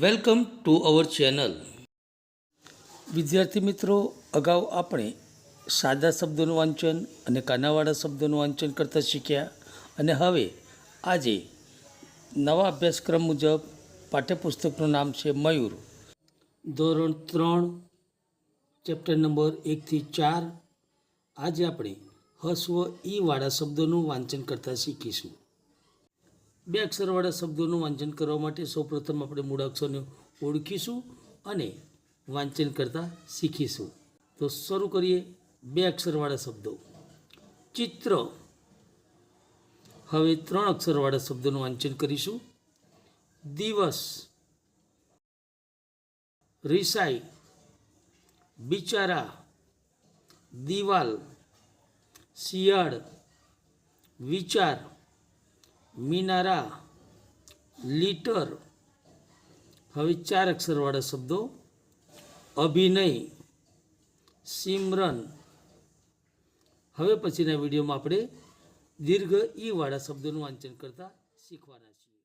Welcome to our channel. વિદ્યાર્થી મિત્રો, અગાઉ આપણે સાદા શબ્દોનું વાંચન અને કાનાવાળા શબ્દોનું વાંચન કરતા શીખ્યા અને હવે આજે નવા અભ્યાસક્રમ મુજબ પાઠ્યપુસ્તકનું નામ છે મયુર. ધોરણ ત્રણ, ચેપ્ટર નંબર એકથી ચાર. આજે આપણે હસ્વ વાળા શબ્દોનું વાંચન કરતાં શીખીશું. બે અક્ષરવાળા શબ્દોનું વાંચન કરવા માટે સૌપ્રથમ આપણે મૂળાક્ષરને ઓળખીશું અને વાંચન કરતાં શીખીશું. તો શરૂ કરીએ બે અક્ષરવાળા શબ્દો. ચિત્ર. હવે ત્રણ અક્ષરવાળા શબ્દોનું વાંચન કરીશું. દિવસ. રિસાઈ. બિચારા. દિવાલ. શિયાળ. વિચાર. મિનારા લીટર. હવે ચાર અક્ષરવાળા શબ્દો. અભિનય, સિમરન. હવે પછીના વિડીયોમાં આપણે દીર્ઘ ઈવાળા શબ્દોનું વાંચન કરતા શીખવાના છીએ.